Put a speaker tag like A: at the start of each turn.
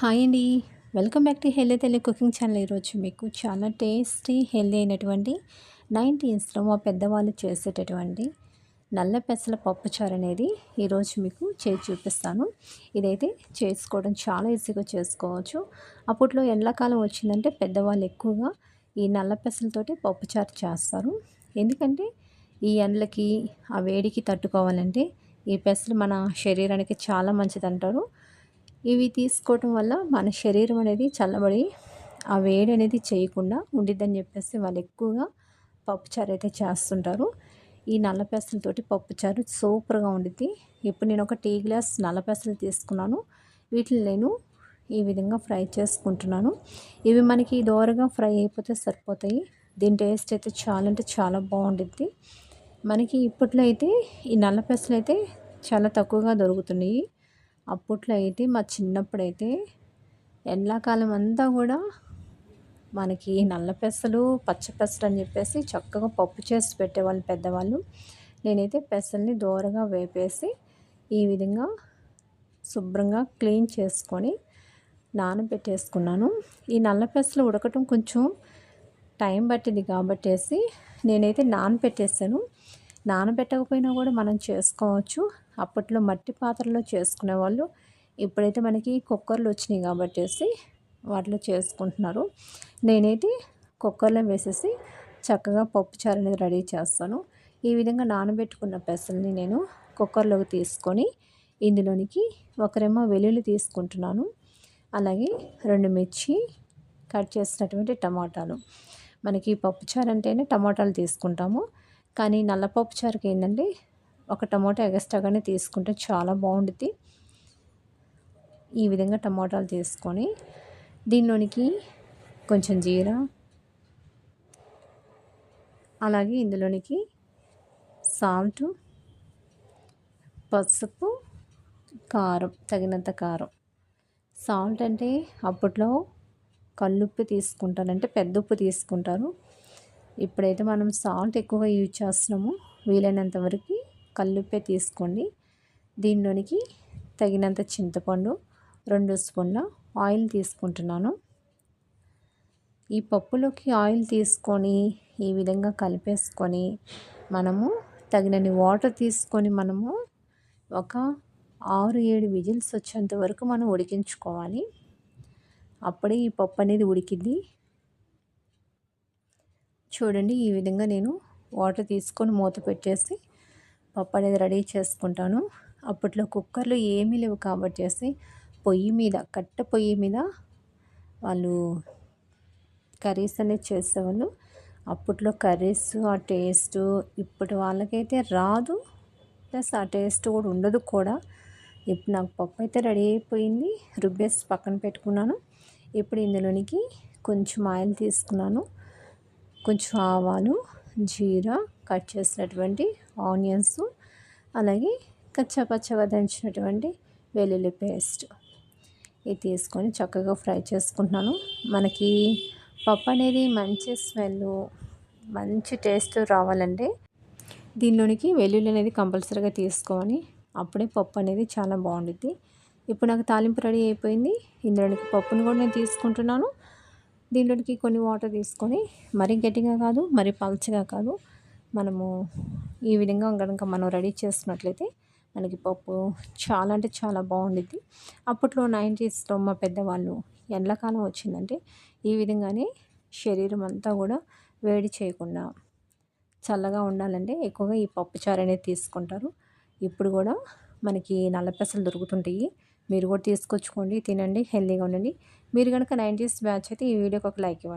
A: Hi అండి. Welcome back to healthy తెలి cooking channel. ఈరోజు మీకు చాలా టేస్టీ హెల్దీ అయినటువంటి నైన్టీన్స్లో మా పెద్దవాళ్ళు చేసేటటువంటి నల్ల పెసల పప్పుచారు అనేది ఈరోజు మీకు చేసి చూపిస్తాను. ఇదైతే చేసుకోవడం చాలా ఈజీగా చేసుకోవచ్చు. అప్పట్లో ఎండాకాలం వచ్చిందంటే పెద్దవాళ్ళు ఎక్కువగా ఈ నల్ల పెసలతోటి పప్పుచారు చేస్తారు. ఎందుకంటే ఈ ఎండలకి ఆ వేడికి తట్టుకోవాలంటే ఈ పెసలు మన శరీరానికి చాలా మంచిది అంటారు ఇవి తీసుకోవటం వల్ల మన శరీరం అనేది చల్లబడి ఆ వేడి అనేది చేయకుండా ఉండిద్దని చెప్పేసి వాళ్ళు ఎక్కువగా పప్పుచారు అయితే చేస్తుంటారు. ఈ నల్ల పెసలతోటి పప్పుచారు సూపర్గా ఉండిద్ది. ఇప్పుడు నేను ఒక టీ గ్లాస్ నల్ల పెసలు తీసుకున్నాను. వీటిని నేను ఈ విధంగా ఫ్రై చేసుకుంటున్నాను. ఇవి మనకి దోరగా ఫ్రై అయిపోతే సరిపోతాయి. దీని టేస్ట్ అయితే చాలా అంటే చాలా బాగుండిద్ది. మనకి ఇప్పట్లో అయితే ఈ నల్ల పెసలు అయితే చాలా తక్కువగా దొరుకుతున్నాయి. అప్పట్లో అయితే మా చిన్నప్పుడైతే ఎండాకాలం అంతా కూడా మనకి నల్ల పెసలు పచ్చ పెసలు అని చెప్పేసి చక్కగా పప్పు చేసి పెట్టేవాళ్ళు పెద్దవాళ్ళు. నేనైతే పెసల్ని దోరగా వేపేసి ఈ విధంగా శుభ్రంగా క్లీన్ చేసుకొని నానబెట్టేసుకున్నాను. ఈ నల్ల పెసలు ఉడకటం కొంచెం టైం పట్టింది కాబట్టేసి నేనైతే నానబెట్టేసాను నానబెట్టకపోయినా కూడా మనం చేసుకోవచ్చు. అప్పట్లో మట్టి పాత్రలో చేసుకునేవాళ్ళు ఇప్పుడైతే మనకి కుక్కర్లు వచ్చినాయి కాబట్టి వాటిలో చేసుకుంటున్నారు. నేనైతే కుక్కర్లో వేసేసి చక్కగా పప్పుచారు అనేది రెడీ చేస్తాను. ఈ విధంగా నానబెట్టుకున్న పెసల్ని నేను కుక్కర్లోకి తీసుకొని ఇందులోనికి ఒకరేమో వెల్లుల్లి తీసుకుంటున్నాను. అలాగే రెండు మిర్చి కట్ చేసినటువంటి టమాటాలు. మనకి పప్పుచారు అంటేనే టమాటాలు తీసుకుంటాము. కానీ నల్లపప్పు చారుకి ఏంటంటే ఒక టమోటా ఎగస్ట్రాగానే తీసుకుంటే చాలా బాగుంటుంది ఈ విధంగా టమోటాలు తీసుకొని దీనిలోనికి కొంచెం జీరా అలాగే ఇందులోనికి సాల్ట్ పసుపు కారం తగినంత కారం. సాల్ట్ అంటే అప్పట్లో కల్లుప్పు తీసుకుంటారంటే పెద్ద ఉప్పు తీసుకుంటారు. ఇప్పుడైతే మనం సాల్ట్ ఎక్కువగా యూజ్ చేస్తున్నాము. వీలైనంత వరకు కల్లుప్పే తీసుకోండి. దీనిలోనికి తగినంత చింతపండు రెండు స్పూన్ల ఆయిల్ తీసుకుంటున్నాను. ఈ పప్పులోకి ఆయిల్ తీసుకొని ఈ విధంగా కలిపేసుకొని మనము తగినన్ని వాటర్ తీసుకొని మనము ఒక ఆరు ఏడు విజిల్స్ వచ్చేంత వరకు మనం ఉడికించుకోవాలి. అప్పుడే ఈ పప్పు అనేది ఉడికింది చూడండి ఈ విధంగా నేను వాటర్ తీసుకొని మూత పెట్టేసి పప్పు అనేది రెడీ చేసుకుంటాను. అప్పట్లో కుక్కర్లు ఏమీ లేవు కాబట్టి పొయ్యి మీద కట్ట పొయ్యి మీద వాళ్ళు కర్రీస్ అనేది చేసేవాళ్ళు. అప్పట్లో కర్రీస్ ఆ టేస్ట్ ఇప్పటి వాళ్ళకైతే రాదు. ప్లస్ ఆ టేస్ట్ కూడా ఉండదు కూడా. ఇప్పుడు నాకు పప్పు అయితే రెడీ అయిపోయింది. రుబ్బేసి పక్కన పెట్టుకున్నాను. ఇప్పుడు ఇందులోనికి కొంచెం ఆయిల్ తీసుకున్నాను. కొంచెం ఆవాలు జీరా కట్ చేసినటువంటి ఆనియన్స్ అలాగే కచ్చాపచ్చగా దంచినటువంటి వెల్లుల్లి పేస్ట్. ఇది తీసుకొని చక్కగా ఫ్రై చేసుకుంటున్నాను. మనకి పప్పు అనేది మంచి స్మెల్ మంచి టేస్ట్ రావాలంటే దీనిలోనికి వెల్లుల్లి అనేది కంపల్సరీగా తీసుకోవాలి. అప్పుడే పప్పు అనేది చాలా బాగుంటుంది ఇప్పుడు నాకు తాలింపు రెడీ అయిపోయింది. ఇందులోనికి పప్పును కూడా నేను తీసుకుంటున్నాను. దీంట్లోకి కొన్ని వాటర్ తీసుకొని మరీ గట్టిగా కాదు మరీ పల్చగా కాదు మనము ఈ విధంగా కనుక మనం రెడీ చేస్తున్నట్లయితే మనకి పప్పు చాలా అంటే చాలా బాగుండిద్ది. అప్పట్లో నైంటీస్లో మా పెద్దవాళ్ళు ఎండాకాలం వచ్చిందంటే ఈ విధంగానే శరీరం అంతా కూడా వేడి చేయకుండా చల్లగా ఉండాలంటే ఎక్కువగా ఈ పప్పు చారు అనేది తీసుకుంటారు. ఇప్పుడు కూడా మనకి నల్ల పెసలు దొరుకుతుంటాయి. మీరు కూడా తీసుకొచ్చుకోండి తినండి హెల్తీగా ఉండండి. మీరు కనుక నైంటీస్ బ్యాచ్ అయితే ఈ వీడియోకి ఒక లైక్ ఇవ్వండి.